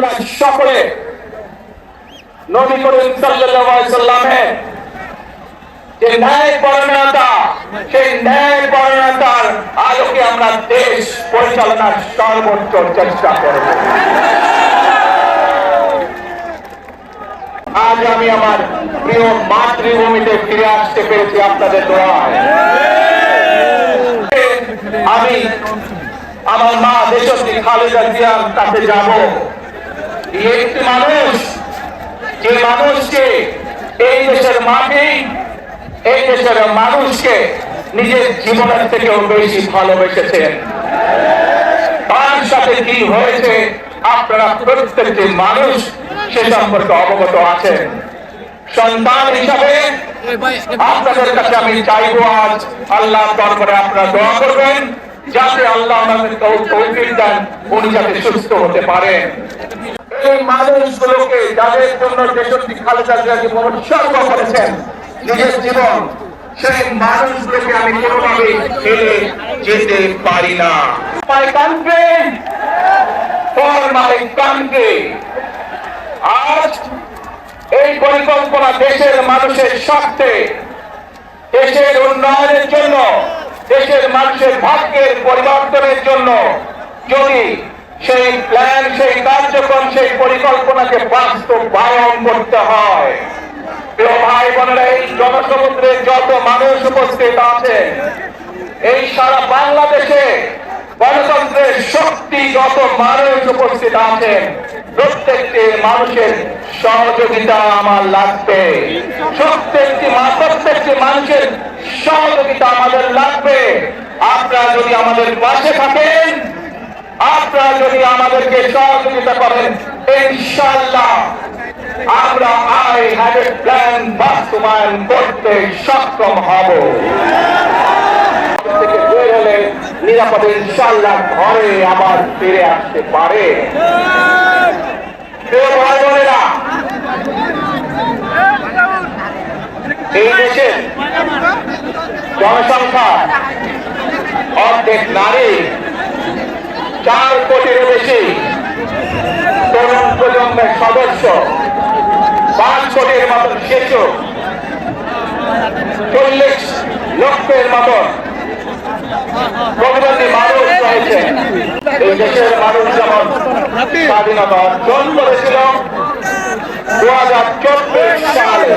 আমরা সকলে নবী করিম সাল্লামের যে ন্যায় পরায়ণতা, সেই ন্যায় পরায়ণতার আলোকে আমরা দেশ পরিচালনার সর্বোচ্চ চেষ্টা করব। আজ আমি আমার প্রিয় মাতৃভূমিতে ফিরে আসতে পেরেছি আপনাদের দোয়ায়। আমি আমার মা দেশত্রী খালেদা জিয়ার কাছে যাব। একটি মানুষ, যে মানুষকে এই দেশের মাটি, এই দেশের মানুষকে নিজের জীবনের থেকেও বেশি ভালোবেসেছেন তার সাথে কি হয়েছে? আপনারা প্রত্যেকটি মানুষ সে সম্পর্কে অবগত আছেন। সন্তান হিসাবে আপনাদের কাছে আমি চাইব আজ আল্লাহ দরবারে আপনারা দোয়া করবেন, যাতে আল্লাহ আমাদের তৌফিক দেন, উনি যাতে সুস্থ হতে পারেন। এই মানুষগুলোকে যাদের জন্য দেশটি খালেদা জিয়া জীবন উৎসর্গ করেছেন নিজের জীবন সেই মানুষগুলোকে আমি কোনোভাবে ফেলে যেতে পারি না। My country! For my country আজ এই পরিকল্পনা দেশের মানুষের স্বার্থে দেশের উন্নয়নের জন্য দেশের মানুষের ভাগ্যের পরিবর্তনের জন্য যদি সেই প্ল্যান সেই কার্যক্রম, সেই পরিকল্পনাকে বাস্তবায়ন করতে হয়। ভাই বোনেরা, এই জনসমুদ্রে যত মানুষ উপস্থিত এই সারা বাংলাদেশে গণতন্ত্রের শক্তি যত মানুষ উপস্থিত আছেন। প্রত্যেকটি মানুষের সহযোগিতা আমার লাগবে। প্রত্যেকটি প্রত্যেকটি মানুষের সহযোগিতা আমাদের লাগবে। আপনারা যদি আমাদের পাশে থাকেন আপনারা যদি আমাদেরকে সহযোগিতা করেন ইনশাল্লাহ আমরা আই হ্যাভ এ প্ল্যান বাস্তবায়ন করতে সক্ষম হব। নিরাপদে ইনশাল্লাহ ঘরে আবার ফিরে আসতে পারে। এই দেশের জনসংখ্যা, অর্ধেক নারী চার কোটির বেশি তরুণ প্রজন্মের সদস্য, পাঁচ কোটির মতন শিশু, চল্লিশ লক্ষের মতন প্রতিবন্ধী মানুষ রয়েছে। এই দেশের মানুষ যেমন স্বাধীনতা অর্জন করেছিল দু হাজার চব্বিশ সালে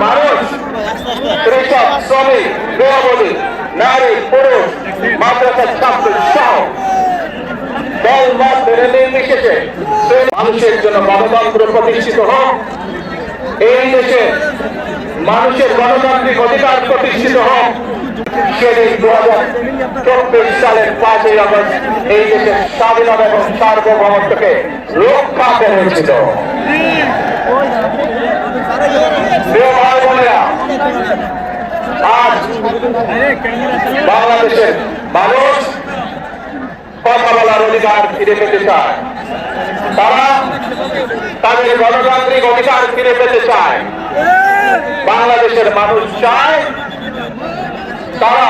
মানুষ নারী, পুরুষ মাদ্রাসার ছাত্র সহ দল মত নির্বিশেষে মানুষের জন্য গণতন্ত্র প্রতিষ্ঠিত হোক, এই দেশে মানুষের গণতান্ত্রিক অধিকার প্রতিষ্ঠিত হোক চব্বিশ সালের পাঁচই আগস্ট এই দেশের স্বাধীনতা এবং সার্বভৌমত্বকে রক্ষা করেছিল। আজ বাংলাদেশের মানুষ কথা বলার অধিকার ফিরে পেতে চায়। তারা তাদের গণতান্ত্রিক অধিকার ফিরে পেতে চায়। বাংলাদেশের মানুষ চায় তারা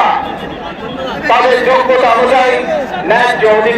তাদের যোগ্যতা অনুযায়ী ন্যায্য অধিকার